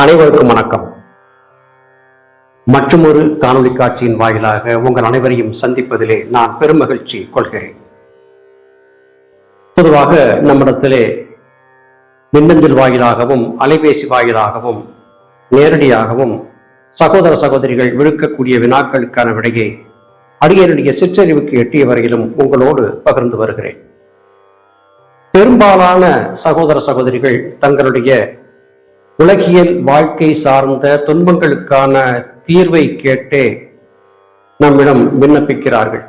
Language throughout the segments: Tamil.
அனைவருக்கும் வணக்கம். மற்றொரு காணொளி காட்சியின் வாயிலாக உங்கள் அனைவரையும் சந்திப்பதிலே நான் பெருமகிழ்ச்சி கொள்கிறேன். பொதுவாக நம்மிடத்திலே மின்னஞ்சல் வாயிலாகவும் அலைபேசி வாயிலாகவும் நேரடியாகவும் சகோதர சகோதரிகள் விழுக்கக்கூடிய வினாக்களுக்கான விடையை அடியனுடைய சிற்றறிவுக்கு எட்டிய வரையிலும் உங்களோடு பகிர்ந்து வருகிறேன். பெரும்பாலான சகோதர சகோதரிகள் தங்களுடைய உலகியல் வாழ்க்கை சார்ந்த துன்பங்களுக்கான தீர்வை கேட்டே நம்மிடம் விண்ணப்பிக்கிறார்கள்.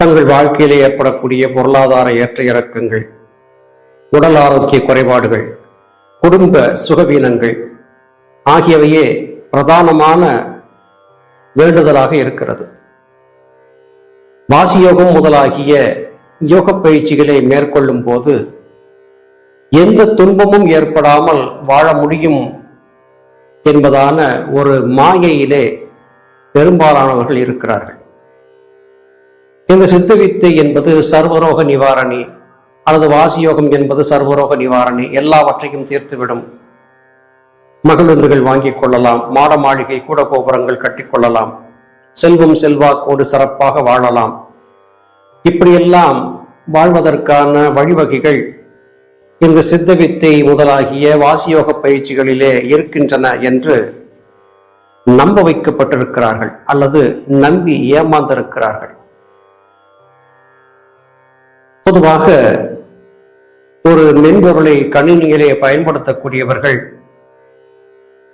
தங்கள் வாழ்க்கையில் ஏற்படக்கூடிய பொருளாதார ஏற்ற இறக்கங்கள் உடல் ஆரோக்கிய குறைபாடுகள் குடும்ப சுகவீனங்கள் ஆகியவையே பிரதானமான வேண்டுதலாக இருக்கிறது. வாசியோகம் முதலாகிய யோக பயிற்சிகளை மேற்கொள்ளும் போது எந்த துன்பமும் ஏற்படாமல் வாழ முடியும் என்பதான ஒரு மாயையிலே பெரும்பாலானவர்கள் இருக்கிறார்கள். இந்த சித்த வித்தை என்பது சர்வரோக நிவாரணி அல்லது வாசியோகம் என்பது சர்வரோக நிவாரணி எல்லாவற்றையும் தீர்த்துவிடும். மகிழுந்துகள் வாங்கிக் கொள்ளலாம் மாட மாளிகை கூட கோபுரங்கள் கட்டிக்கொள்ளலாம் செல்வம் செல்வாக்கோடு சிறப்பாக வாழலாம். இப்படியெல்லாம் வாழ்வதற்கான வழிவகைகள் இந்த சித்த வித்தை முதலாகிய வாசியோக பயிற்சிகளிலே இருக்கின்றன என்று நம்ப வைக்கப்பட்டிருக்கிறார்கள் அல்லது நம்பி ஏமாந்திருக்கிறார்கள். பொதுவாக ஒரு மென்பொருளை கணினியிலே பயன்படுத்தக்கூடியவர்கள்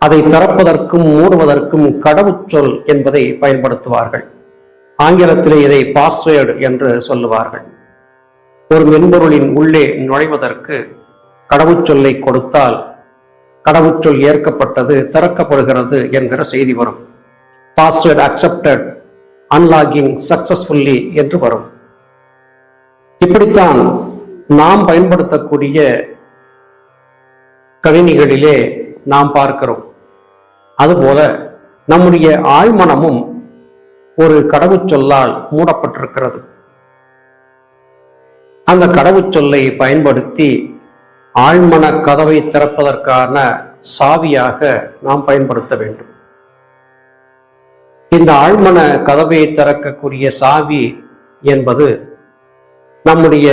அதை திறப்பதற்கும் மூடுவதற்கும் கடவுச்சொல் என்பதை பயன்படுத்துவார்கள். ஆங்கிலத்திலே இதை பாஸ்வேர்டு என்று சொல்லுவார்கள். ஒரு மென்பொருளின் உள்ளே நுழைவதற்கு கடவுச்சொல்லை கொடுத்தால் கடவுச்சொல் ஏற்கப்பட்டது திறக்கப்படுகிறது என்கிற செய்தி வரும். பாஸ்வேர்டு அக்செப்டட் அன்லாகிங் சக்சஸ்ஃபுல்லி என்று வரும். இப்படித்தான் நாம் பயன்படுத்தக்கூடிய கணினிகளிலே நாம் பார்க்கிறோம். அதுபோல நம்முடைய ஆழ்மனமும் ஒரு கடவுச்சொல்லால் மூடப்பட்டிருக்கிறது. அந்த கடவுச்சொல்லை பயன்படுத்தி ஆழ்மன கதவை திறப்பதற்கான சாவியாக நாம் பயன்படுத்த வேண்டும். இந்த ஆழ்மன கதவை திறக்கக்கூடிய சாவி என்பது நம்முடைய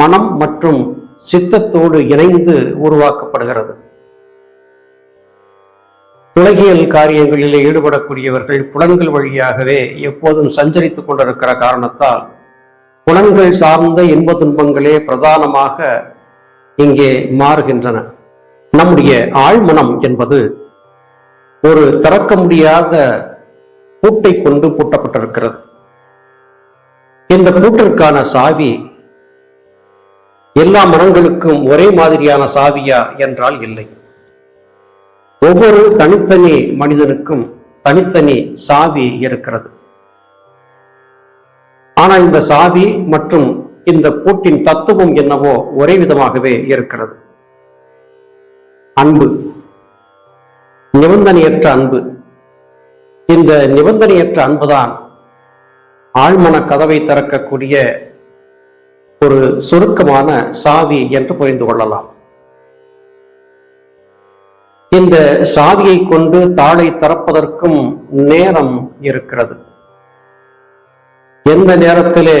மனம் மற்றும் சித்தத்தோடு இணைந்து உருவாக்கப்படுகிறது. உலகியல் காரியங்களிலே ஈடுபடக்கூடியவர்கள் புலன்கள் வழியாகவே எப்போதும் சஞ்சரித்துக் கொண்டிருக்கிற காரணத்தால் புலன்கள் சார்ந்த இன்ப துன்பங்களே பிரதானமாக இங்கே மாறுகின்றன. நம்முடைய ஆழ்மனம் என்பது ஒரு திறக்க முடியாத பூட்டை கொண்டு பூட்டப்பட்டிருக்கிறது. இந்த பூட்டிற்கான சாவி எல்லா மனங்களுக்கும் ஒரே மாதிரியான சாவியா என்றால் இல்லை. ஒவ்வொரு தனித்தனி மனிதனுக்கும் தனித்தனி சாவி இருக்கிறது. ஆனா இந்த சாவி மற்றும் இந்த கூட்டின் தத்துவம் என்னவோ ஒரே விதமாகவே இருக்கிறது. அன்பு. நிபந்தனையற்ற அன்பு. இந்த நிபந்தனையற்ற அன்புதான் ஆழ்மன கதவை திறக்கக்கூடிய ஒரு சுருக்கமான சாவி என்று புரிந்து கொள்ளலாம். இந்த சாவியை கொண்டு தாளை திறப்பதற்கும் நேரம் இருக்கிறது. எந்த நேரத்திலே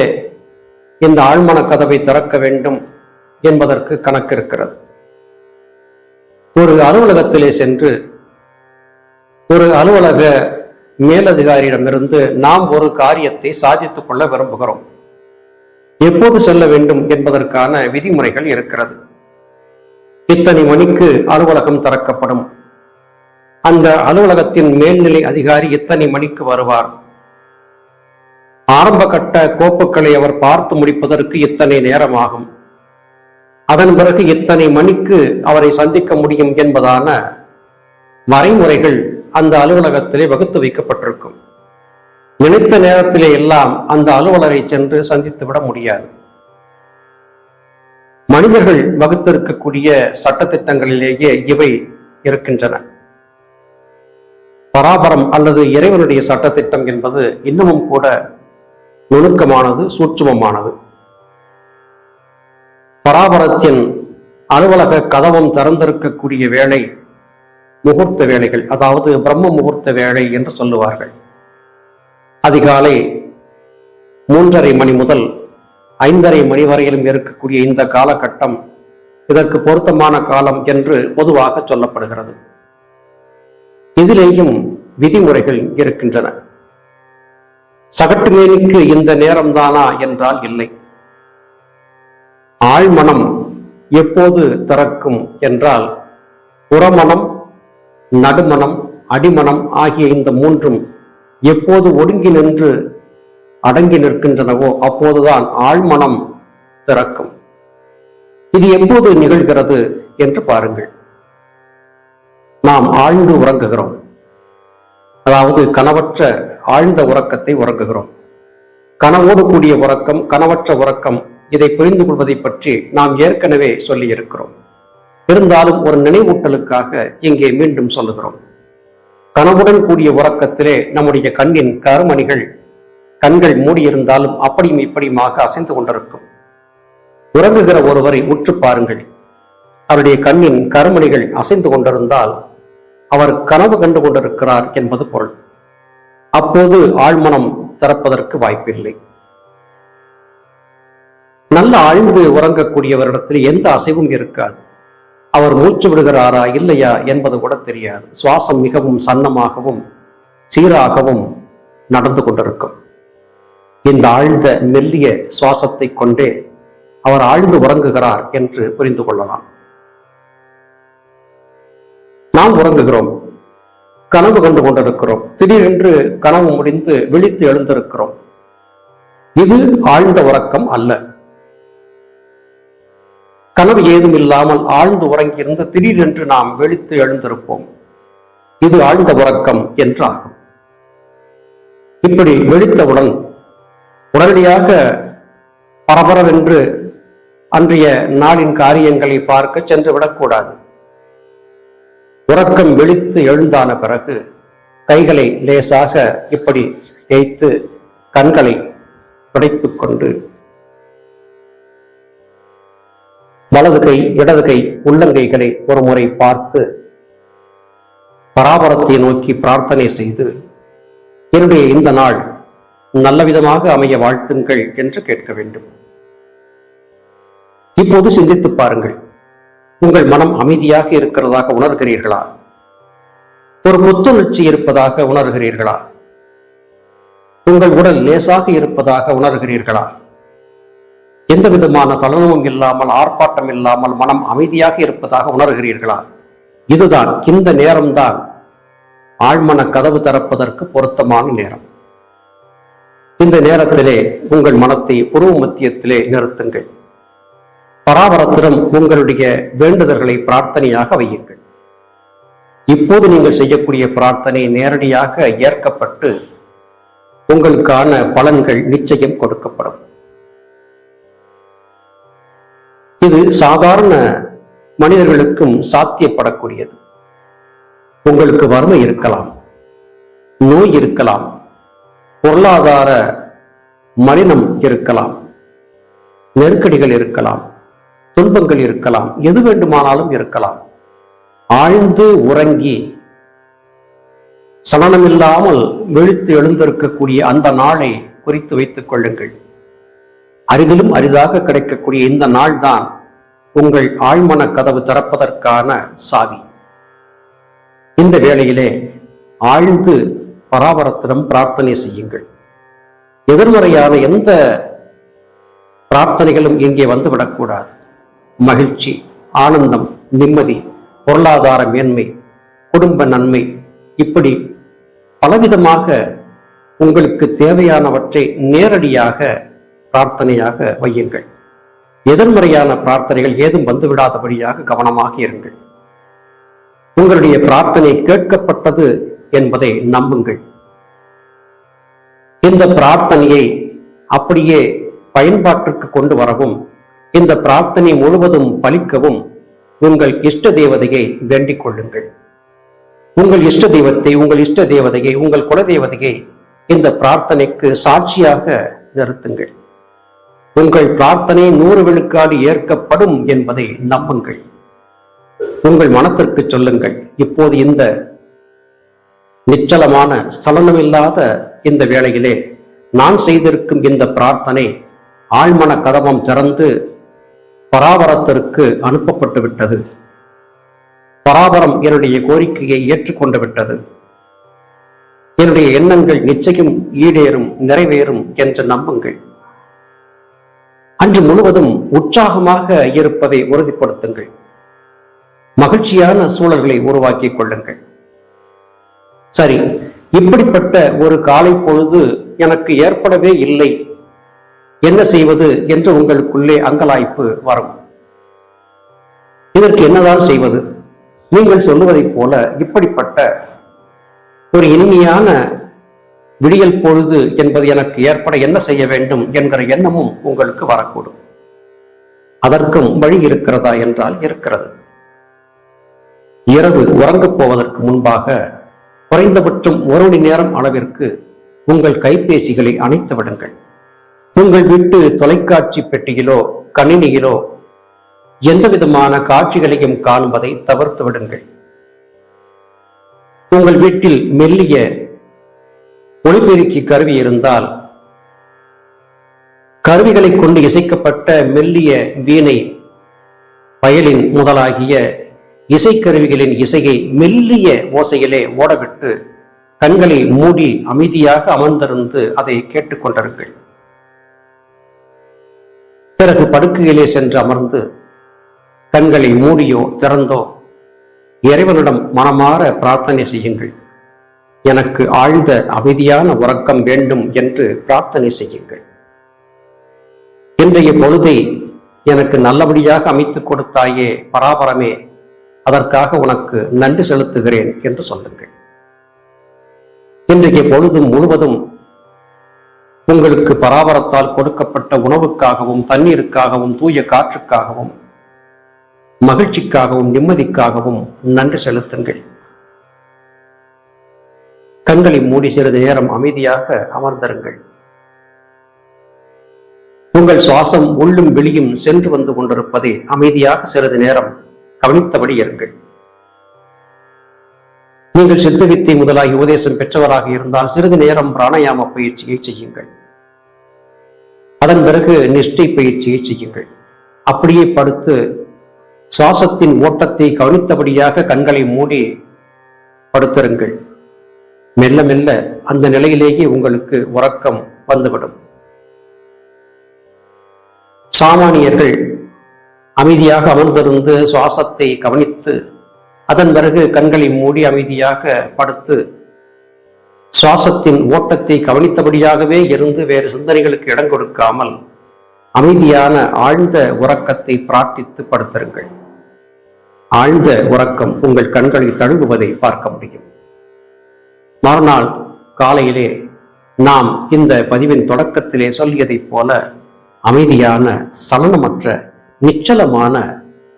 இந்த ஆழ்மன கதவை திறக்க வேண்டும் என்பதற்கு கணக்கு இருக்கிறது ஒரு அலுவலகத்திலே சென்று ஒரு அலுவலக மேலதிகாரியிடமிருந்து நாம் ஒரு காரியத்தை சாதித்துக் கொள்ள விரும்புகிறோம். எப்போது செல்ல வேண்டும் என்பதற்கான விதிமுறைகள் இருக்கிறது. இத்தனை மணிக்கு அலுவலகம் திறக்கப்படும். அந்த அலுவலகத்தின் மேல்நிலை அதிகாரி இத்தனை மணிக்கு வருவார்? ஆரம்ப கட்ட கோப்புகளை அவர் பார்த்து முடிப்பதற்கு இத்தனை நேரம் ஆகும் அதன் பிறகு இத்தனை மணிக்கு அவரை சந்திக்க முடியும் என்பதான வரைமுறைகள் அந்த அலுவலகத்திலே வகுத்து வைக்கப்பட்டிருக்கும். நினைத்த நேரத்திலே எல்லாம் அந்த அலுவலரை சென்று சந்தித்து விட முடியாது. மனிதர்கள் வகுத்திருக்கக்கூடிய சட்டத்திட்டங்களிலேயே இவை இருக்கின்றன. பராபரம் அல்லது இறைவனுடைய சட்டத்திட்டம் என்பது இன்னமும் கூட நுணுக்கமானது சூட்சமமானது. பராபரத்தின் அலுவலக கதவம் திறந்திருக்கக்கூடிய வேலை முகூர்த்த வேலைகள் அதாவது பிரம்ம முகூர்த்த வேலை என்று சொல்லுவார்கள். அதிகாலை மூன்றரை மணி முதல் ஐந்தரை மணி வரையிலும் இருக்கக்கூடிய இந்த காலகட்டம் இதற்கு பொருத்தமான காலம் என்று பொதுவாக சொல்லப்படுகிறது. இதிலேயும் விதிமுறைகள் இருக்கின்றன. சகட்டுமேனிக்கு இந்த நேரம்தானா என்றால் இல்லை. ஆழ்மனம் எப்போது திறக்கும் என்றால் புறமனம் நடுமனம் அடிமனம் ஆகிய இந்த மூன்றும் எப்போது ஒடுங்கி நின்று அடங்கி நிற்கின்றனவோ அப்போதுதான் ஆழ்மனம் திறக்கும். இது எப்போது நிகழ்கிறது என்று பாருங்கள். நாம் ஆழ்ந்து உறங்குகிறோம். அதாவது கனவற்ற ஆழ்ந்த உறக்கத்தை உறங்குகிறோம். கனவோடு கூடிய உறக்கம் கனவற்ற உறக்கம் இதை புரிந்து கொள்வதை பற்றி நாம் ஏற்கனவே சொல்லி இருக்கிறோம் இருந்தாலும் ஒரு நினைவூட்டலுக்காக இங்கே மீண்டும் சொல்லுகிறோம். கனவுடன் கூடிய உறக்கத்திலே நம்முடைய கண்ணின் கருமணிகள் கண்கள் மூடியிருந்தாலும் அப்படியும் இப்படியுமாக அசைந்து கொண்டிருக்கும். உறங்குகிற ஒருவரை உற்று பாருங்கள். அவருடைய கண்ணின் கருமணிகள் அசைந்து கொண்டிருந்தால் அவர் கனவு கண்டு கொண்டிருக்கிறார் என்பது பொருள். அப்போது ஆழ்மனம் திறப்பதற்கு வாய்ப்பில்லை. நல்ல ஆழ்ந்து உறங்கக்கூடியவரிடத்தில் எந்த அசைவும் இருக்காது. அவர் மூச்சு விடுகிறாரா இல்லையா என்பது கூட தெரியாது. சுவாசம் மிகவும் சன்னமாகவும் சீராகவும் நடந்து கொண்டிருக்கும். இந்த ஆழ்ந்த மெல்லிய சுவாசத்தை கொண்டே அவர் ஆழ்ந்து உறங்குகிறார் என்று புரிந்து கொள்ளலாம். நாம் உறங்குகிறோம். கனவு கண்டு கொண்டிருக்கிறோம். திடீரென்று கனவு முடிந்து விழித்து எழுந்திருக்கிறோம். இது ஆழ்ந்த உறக்கம் அல்ல. கனவு ஏதும் இல்லாமல் ஆழ்ந்து உறங்கியிருந்து திடீரென்று நாம் விழித்து எழுந்திருப்போம். இது ஆழ்ந்த உறக்கம் என்றாகும். இப்படி விழித்தவுடன் உடனடியாக பரபரவென்று அன்றைய நாளின் காரியங்களை பார்க்க சென்று விடக்கூடாது. உறக்கம் விழித்து எழுந்தான பிறகு கைகளை லேசாக இப்படி தேய்த்து கண்களை துடைத்து கொண்டு வலது கை இடது கை உள்ளங்கைகளை ஒரு முறை பார்த்து பராபரத்தை நோக்கி பிரார்த்தனை செய்து என்னுடைய இந்த நாள் நல்ல விதமாக அமைய வாழ்த்துங்கள் என்று கேட்க வேண்டும். இப்போது சிந்தித்து பாருங்கள். உங்கள் மனம் அமைதியாக இருக்கிறதாக உணர்கிறீர்களா? ஒரு புத்துணர்ச்சி இருப்பதாக உணர்கிறீர்களா? உங்கள் உடல் லேசாக இருப்பதாக உணர்கிறீர்களா? எந்த விதமான தளர்வும் இல்லாமல் ஆர்ப்பாட்டம் இல்லாமல் மனம் அமைதியாக இருப்பதாக உணர்கிறீர்களா? இதுதான் இந்த நேரம்தான் ஆழ்மன கதவு திறப்பதற்கு பொருத்தமான நேரம். இந்த நேரத்திலே உங்கள் மனத்தை உருவ மத்தியத்திலே நிறுத்துங்கள். பராபரத்திடம் உங்களுடைய வேண்டுதல்களை பிரார்த்தனையாக வையுங்கள். இப்போது நீங்கள் செய்யக்கூடிய பிரார்த்தனை நேரடியாக ஏற்கப்பட்டு உங்களுக்கான பலன்கள் நிச்சயம் கொடுக்கப்படும். இது சாதாரண மனிதர்களுக்கும் சாத்தியப்படக்கூடியது. உங்களுக்கு வறுமை இருக்கலாம் நோய் இருக்கலாம் பொருளாதார மலினம் இருக்கலாம் நெருக்கடிகள் இருக்கலாம் துன்பங்கள் இருக்கலாம். எது வேண்டுமானாலும் இருக்கலாம். ஆழ்ந்து உறங்கி சலனமில்லாமல் விழித்து எழுந்திருக்கக்கூடிய அந்த நாளை குறித்து வைத்துக் கொள்ளுங்கள். அரிதிலும் அரிதாக கிடைக்கக்கூடிய இந்த நாள் தான் உங்கள் ஆழ்மன கதவு திறப்பதற்கான சாவி. இந்த வேளையிலே ஆழ்ந்து பராபரத்திடம் பிரார்த்தனை செய்யுங்கள். எதிர்மறையான எந்த பிரார்த்தனைகளும் இங்கே வந்துவிடக்கூடாது. மகிழ்ச்சி ஆனந்தம் நிம்மதி பொருளாதார மேன்மை குடும்ப நன்மை இப்படி பலவிதமாக உங்களுக்கு தேவையானவற்றை நேரடியாக பிரார்த்தனையாக வையுங்கள். எதிர்மறையான பிரார்த்தனைகள் ஏதும் வந்துவிடாதபடியாக கவனமாக இருங்கள். உங்களுடைய பிரார்த்தனை கேட்கப்பட்டது என்பதை நம்புங்கள். இந்த பிரார்த்தனையை அப்படியே பயன்பாட்டிற்கு கொண்டு வரவும் இந்த பிரார்த்தனை முழுவதும் பலிக்கவும் உங்கள் இஷ்ட தேவதையை வேண்டிக் கொள்ளுங்கள். உங்கள் இஷ்ட தெய்வத்தை உங்கள் இஷ்ட தேவதையை உங்கள் குலதேவதையை இந்த பிரார்த்தனைக்கு சாட்சியாக நிறுத்துங்கள். உங்கள் பிரார்த்தனை நூறு விழுக்காடு ஏற்கப்படும் என்பதை நம்புங்கள். உங்கள் மனத்திற்கு சொல்லுங்கள் இப்போது இந்த நிச்சலமான சலனமில்லாத இந்த வேளையிலே நான் செய்திருக்கும் இந்த பிரார்த்தனை ஆழ்மன கதவம் திறந்து பராபரத்திற்கு அனுப்பப்பட்டு விட்டது. பராபரம் என்னுடைய கோரிக்கையை ஏற்றுக்கொண்டு விட்டது. என்னுடைய எண்ணங்கள் நிச்சயம் ஈடேறும் நிறைவேறும் என்று நம்புங்கள். அன்று முழுவதும் உற்சாகமாக இருப்பதை உறுதிப்படுத்துங்கள். மகிழ்ச்சியான சூழல்களை உருவாக்கிக் கொள்ளுங்கள். சரி இப்படிப்பட்ட ஒரு காலை பொழுது எனக்கு ஏற்படவே இல்லை. என்ன செய்வது என்று உங்களுக்குள்ளே அங்கலாய்ப்பு வரும். இதற்கு என்னதான் செய்வது? நீங்கள் சொல்லுவதைப் போல இப்படிப்பட்ட ஒரு இனிமையான விடியல் பொழுது என்பது எனக்கு ஏற்பட என்ன செய்ய வேண்டும் என்கிற எண்ணமும் உங்களுக்கு வரக்கூடும். அதற்கும் வழி இருக்கிறதா என்றால் இருக்கிறது. இரவு உறங்கப் போவதற்கு முன்பாக குறைந்தபட்சம் ஒரு மணி நேரம் அளவிற்கு உங்கள் கைபேசிகளை அணைத்து விடுங்கள். உங்கள் வீட்டு தொலைக்காட்சி பெட்டியிலோ கணினியிலோ எந்த விதமான காட்சிகளையும் காண்பதை தவிர்த்து விடுங்கள். உங்கள் வீட்டில் மெல்லிய ஒளிபெருக்கி கருவி இருந்தால் கருவிகளை கொண்டு இசைக்கப்பட்ட மெல்லிய வீணை வயலின் முதலாகிய இசைக்கருவிகளின் இசையை மெல்லிய ஓசையிலே ஓடவிட்டு கண்களை மூடி அமைதியாக அமர்ந்திருந்து அதை கேட்டுக்கொண்டிருங்கள் பிறகு படுக்கையிலே சென்று அமர்ந்து கண்களை மூடியோ திறந்தோ இறைவனிடம் மனமாற பிரார்த்தனை செய்யுங்கள். எனக்கு ஆழ்ந்த அமைதியான உறக்கம் வேண்டும் என்று பிரார்த்தனை செய்யுங்கள். இன்றைய பொழுதை எனக்கு நல்லபடியாக அமைத்துக் கொடுத்தாயே பராபரமே அதற்காக உனக்கு நன்றி செலுத்துகிறேன் என்று சொல்லுங்கள். இன்றைய பொழுது முழுவதும் உங்களுக்கு பராபரத்தால் கொடுக்கப்பட்ட உணவுக்காகவும் தண்ணீருக்காகவும் தூய காற்றுக்காகவும் மகிழ்ச்சிக்காகவும் நிம்மதிக்காகவும் நன்றி செலுத்துங்கள். கண்களை மூடி சிறிது நேரம் அமைதியாக அமர்ந்திருங்கள். உங்கள் சுவாசம் உள்ளும் வெளியும் சென்று வந்து கொண்டிருப்பதை அமைதியாக சிறிது நேரம் கவனித்தபடி இருங்கள். நீங்கள் சித்த வித்தை முதலாகி உபதேசம் பெற்றவராக இருந்தால் சிறிது நேரம் பிராணாயாம பயிற்சியை செய்யுங்கள். அதன் பிறகு நிஷ்டை பயிற்சியை செய்யுங்கள். அப்படியே படுத்து சுவாசத்தின் ஓட்டத்தை கவனித்தபடியாக கண்களை மூடி படுத்திருங்கள். மெல்ல மெல்ல அந்த நிலையிலேயே உங்களுக்கு உறக்கம் வந்துவிடும். சாமானியர்கள் அமைதியாக அமர்ந்திருந்து சுவாசத்தை கவனித்து அதன் பிறகு கண்களை மூடி அமைதியாக படுத்து சுவாசத்தின் ஓட்டத்தை கவனித்தபடியாகவே இருந்து வேறு சிந்தனைகளுக்கு இடம் கொடுக்காமல் அமைதியான ஆழ்ந்த உறக்கத்தை பிரார்த்தித்து படுத்திருங்கள். ஆழ்ந்த உறக்கம் உங்கள் கண்களை தழுவுவதை பார்க்க முடியும். மறுநாள் காலையிலே நாம் இந்த பதிவின் தொடக்கத்திலே சொல்லியதைப் போல அமைதியான சலனமற்ற நிச்சலமான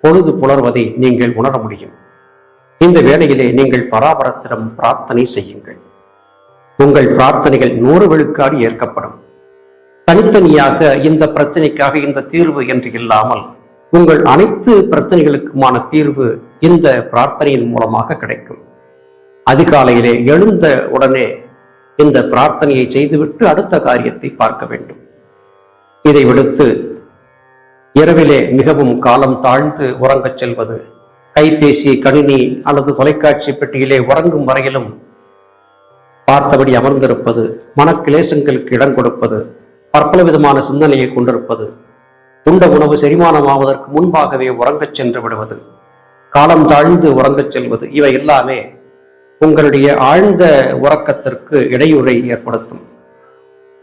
பொழுது புலர்வதை நீங்கள் உணர முடியும். இந்த வேளையிலே நீங்கள் பராபரத்திடம் பிரார்த்தனை செய்யுங்கள். உங்கள் பிரார்த்தனைகள் நூறு விழுக்காடு ஏற்கப்படும். தனித்தனியாக இந்த பிரச்சனைக்காக இந்த தீர்வு என்று இல்லாமல் உங்கள் அனைத்து பிரச்சனைகளுக்குமான தீர்வு இந்த பிரார்த்தனையின் மூலமாக கிடைக்கும். அதிகாலையிலே எழுந்த உடனே இந்த பிரார்த்தனையை செய்துவிட்டு அடுத்த காரியத்தை பார்க்க வேண்டும். இதை விடுத்து இரவிலே மிகவும் காலம் தாழ்ந்து உறங்கச் செல்வது கைபேசி கணினி அல்லது தொலைக்காட்சி பெட்டியிலே உறங்கும் வரையிலும் பார்த்தபடி அமர்ந்திருப்பது மனக்கிளேசங்களுக்கு இடம் கொடுப்பது பற்பல விதமான சிந்தனையை கொண்டிருப்பது உண்ட உணவு செரிமானமாவதற்கு முன்பாகவே உறங்கச் சென்று விடுவது காலம் தாழ்ந்து உறங்கச் செல்வது இவை எல்லாமே உங்களுடைய ஆழ்ந்த உறக்கத்திற்கு இடையூறை ஏற்படுத்தும்.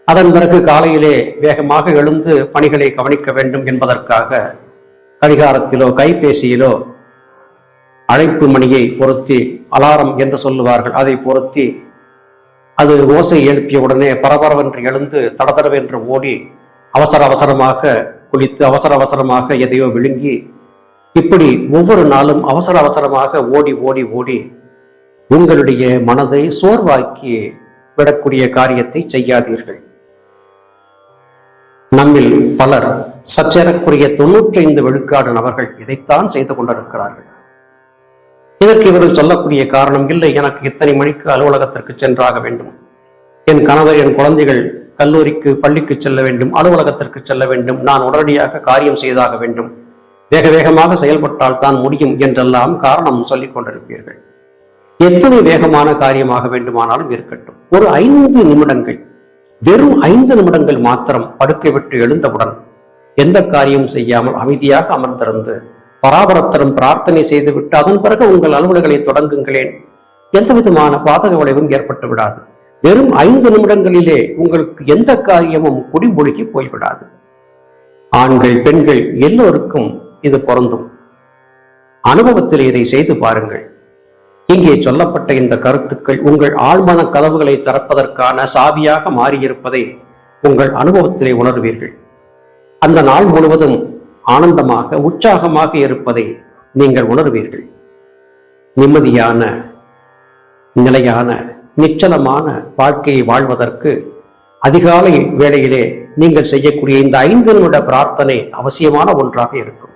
அதன் பிறகு காலையிலே வேகமாக எழுந்து பணிகளை கவனிக்க வேண்டும் என்பதற்காக கடிகாரத்திலோ கைபேசியிலோ அழைப்பு மணியை பொருத்தி அலாரம் என்று சொல்லுவார்கள். அதை பொருத்தி அது ஓசை எழுப்பிய உடனே பரபரவென்று எழுந்து தடதடவென்று ஓடி அவசர அவசரமாக குளித்து அவசர அவசரமாக எதையோ விழுங்கி இப்படி ஒவ்வொரு நாளும் அவசர அவசரமாக ஓடி ஓடி ஓடி உங்களுடைய மனதை சோர்வாக்கி விடக்கூடிய காரியத்தை செய்யாதீர்கள். நம்மில் பலர் சற்றேறக்குரிய தொன்னூற்றி ஐந்து விழுக்காடு நபர்கள் இதைத்தான் செய்து கொண்டிருக்கிறார்கள். இதற்கு இவர்கள் சொல்லக்கூடிய காரணம் இல்லை. எனக்கு இத்தனை மணிக்கு அலுவலகத்திற்கு சென்றாக வேண்டும். என் கணவர் என் குழந்தைகள் கல்லூரிக்கு பள்ளிக்கு செல்ல வேண்டும். அலுவலகத்திற்கு செல்ல வேண்டும். நான் உடனடியாக காரியம் செய்தாக வேண்டும். வேக வேகமாக செயல்பட்டால் தான் முடியும் என்றெல்லாம் காரணம் சொல்லிக் கொண்டிருப்பீர்கள். எத்தனை வேகமான காரியமாக வேண்டுமானாலும் இருக்கட்டும். ஒரு ஐந்து நிமிடங்கள் வெறும் ஐந்து நிமிடங்கள் மாத்திரம் படுக்கை விட்டு எழுந்தவுடன் எந்த காரியம் செய்யாமல் அமைதியாக அமர்ந்திருந்து பராபரத்தரும் பிரார்த்தனை செய்துவிட்டு அதன் பிறகு உங்கள் அலுவல்களை தொடங்குங்களேன். எந்த விதமான பாதக விளைவும் ஏற்பட்டு விடாது. வெறும் ஐந்து நிமிடங்களிலே உங்களுக்கு எந்த காரியமும் குடிமொழிக்கு போய்விடாது. ஆண்கள் பெண்கள் எல்லோருக்கும் இது பொருந்தும். அனுபவத்தில் இதை செய்து பாருங்கள். இங்கே சொல்லப்பட்ட இந்த கருத்துக்கள் உங்கள் ஆழ்மன கதவுகளை திறப்பதற்கான சாவியாக மாறியிருப்பதை உங்கள் அனுபவத்திலே உணர்வீர்கள். அந்த நாள் முழுவதும் ஆனந்தமாக உற்சாகமாக இருப்பதை நீங்கள் உணர்வீர்கள். நிம்மதியான நிலையான நிச்சலமான வாழ்க்கையை வாழ்வதற்கு அதிகாலை வேளையிலே நீங்கள் செய்யக்கூடிய இந்த ஐந்து நிமிட பிரார்த்தனை அவசியமான ஒன்றாக இருக்கும்.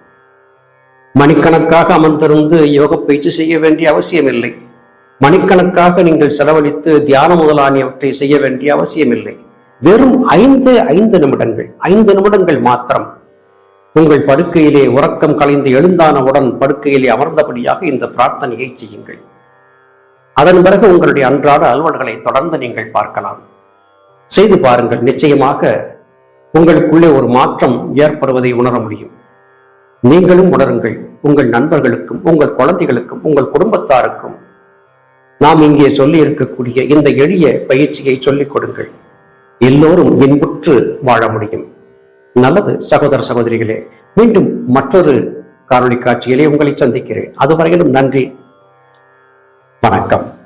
மணிக்கணக்காக அமர்ந்திருந்து யோக பயிற்சி செய்ய வேண்டிய அவசியமில்லை. மணிக்கணக்காக நீங்கள் செலவழித்து தியானம் முதலானியவற்றை செய்ய வேண்டிய அவசியமில்லை. வெறும் ஐந்து ஐந்து நிமிடங்கள் ஐந்து நிமிடங்கள் மாத்திரம் உங்கள் படுக்கையிலே உறக்கம் கலைந்து எழுந்தானவுடன் படுக்கையிலே அமர்ந்தபடியாக இந்த பிரார்த்தனையை செய்யுங்கள். அதன் பிறகு உங்களுடைய அன்றாட அலுவல்களை தொடர்ந்து நீங்கள் பார்க்கலாம். செய்து பாருங்கள் நிச்சயமாக உங்களுக்குள்ளே ஒரு மாற்றம் ஏற்படுவதை உணர முடியும். நீங்களும் உணருங்கள் உங்கள் நண்பர்களுக்கும் உங்கள் குழந்தைகளுக்கும் உங்கள் குடும்பத்தாருக்கும். நாம் இங்கே சொல்லி இருக்கக்கூடிய இந்த எளிய பயிற்சியை சொல்லிக் கொடுங்கள். எல்லோரும் இன்புற்று வாழ முடியும். நல்லது சகோதர சகோதரிகளே மீண்டும் மற்றொரு காணொலி காட்சியிலே உங்களை சந்திக்கிறேன். அதுவரையிலும் நன்றி. வணக்கம்.